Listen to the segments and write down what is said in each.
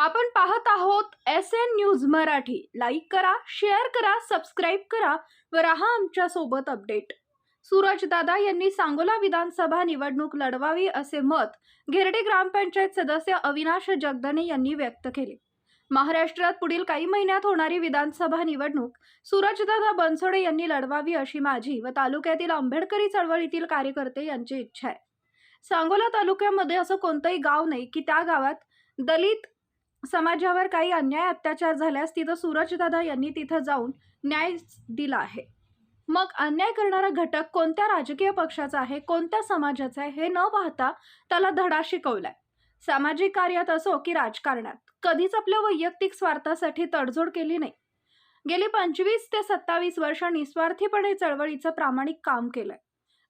आपण पाहत आहोत S N news Marathi. Like करा शेअर करा सबस्क्राईब करा व राहा आमच्यासोबत अपडेट सूरजदादा यांनी सांगोला विधानसभा निवडणूक लढवावी असे मत घेरडे ग्रामपंचायत सदस्य अविनाश जगदने यांनी व्यक्त केले. महाराष्ट्रात पुढील काही महिन्यात होणारी विधानसभा निवडणूक सूरजदादा बनसोडे यांनी लढवावी अशी माझी व तालुक्यातील आंबेडकरी चळवळीतील कार्यकर्ते यांची इच्छा आहे. सांगोला तालुक्यामध्ये असं कोणतंही गाव नाही की त्या गावात दलित समाजावर काही अन्याय अत्याचार झाल्यास तिथं सूरजदादा यांनी तिथं जाऊन न्याय दिला आहे. मग अन्याय करणारा घटक कोणत्या राजकीय पक्षाचा आहे कोणत्या समाजाचा आहे हे न पाहता त्याला धडा शिकवलाय. सामाजिक कार्यात असो की राजकारणात कधीच आपल्या वैयक्तिक स्वार्थासाठी तडजोड केली नाही. गेली पंचवीस ते सत्तावीस वर्ष निस्वार्थीपणे चळवळीचं प्रामाणिक काम केलंय.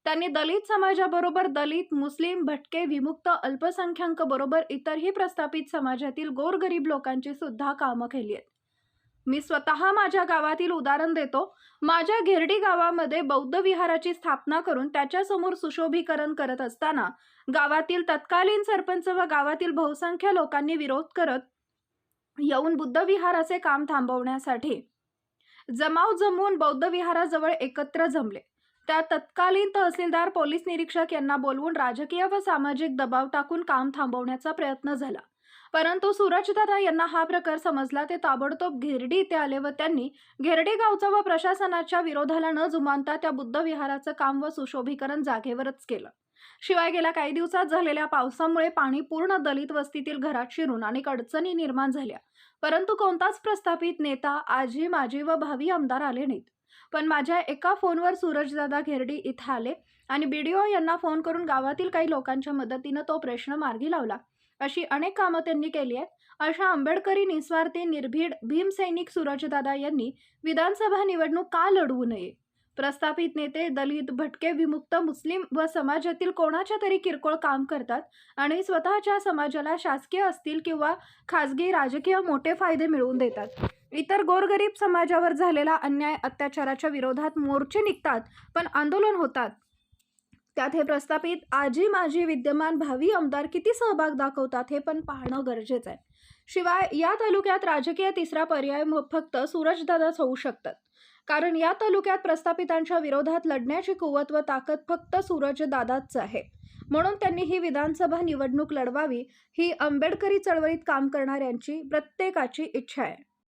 त्यांनी दलित समाजाबरोबर दलित मुस्लिम भटके विमुक्त अल्पसंख्याक बरोबर इतरही प्रस्थापित समाजातील गोरगरीब लोकांची सुद्धा कामं केली आहेत. मी स्वतः माझ्या गावातील उदाहरण देतो. माझ्या घेरडी गावामध्ये बौद्ध विहाराची स्थापना करून त्याच्यासमोर सुशोभीकरण करत असताना गावातील तत्कालीन सरपंच व गावातील बहुसंख्य लोकांनी विरोध करत येऊन बुद्ध विहाराचे काम थांबवण्यासाठी जमाव जमवून बौद्ध विहाराजवळ एकत्र जमले. त्या तत्कालीन तहसीलदार पोलीस निरीक्षक यांना बोलवून राजकीय व सामाजिक दबाव टाकून काम थांबवण्याचा प्रयत्न झाला. परंतु सूरजदादा यांना हा प्रकार समजला ते ताबडतोब घेरडी इथे आले व त्यांनी घेरडी गावचा व प्रशासनाच्या विरोधाला न जुमानता त्या बुद्ध विहाराचं काम व सुशोभीकरण जागेवरच केलं. शिवाय गेल्या काही दिवसात झालेल्या पावसामुळे पाणी पूर्ण दलित वस्तीतील घरात शिरून अनेक अडचणी निर्माण झाल्या. परंतु कोणताच प्रस्थापित नेता आजी माजी व भावी आमदार आले नाहीत. पण माझ्या एका फोनवर सूरजदादा घेरडी इथं आले आणि बी डी ओ यांना फोन करून गावातील काही लोकांच्या मदतीनं तो प्रश्न मार्गी लावला. अशी अनेक कामं त्यांनी केली आहेत. अशा आंबेडकरी निस्वार्थी निर्भीड भीमसैनिक सूरजदादा यांनी विधानसभा निवडणूक का लढवू नये? प्रस्थापित नेते दलित भटके विमुक्त मुस्लिम व समाजातील कोणाच्या तरी किरकोळ काम करतात आणि स्वतःच्या समाजाला शासकीय असतील किंवा खाजगी राजकीय मोठे फायदे मिळवून देतात. इतर गोरगरीब समाजावर झालेला अन्याय अत्याचाराच्या विरोधात मोर्चे निघतात पण आंदोलन होतात. त्यात हे प्रस्थापित आजी माजी विद्यमान भावी आमदार किती सहभाग दाखवतात हे पण पाहणं गरजेचं आहे. शिवाय या तालुक्यात राजकीय तिसरा पर्याय फक्त सूरजदादाच होऊ शकतात. कारण या तालुक्यात प्रस्थापितांच्या विरोधात लढण्याची कुवत व ताकद फक्त सूरजदादाच आहे. म्हणून त्यांनी ही विधानसभा निवडणूक लढवावी ही आंबेडकरी चळवळीत काम करणाऱ्यांची प्रत्येकाची इच्छा आहे.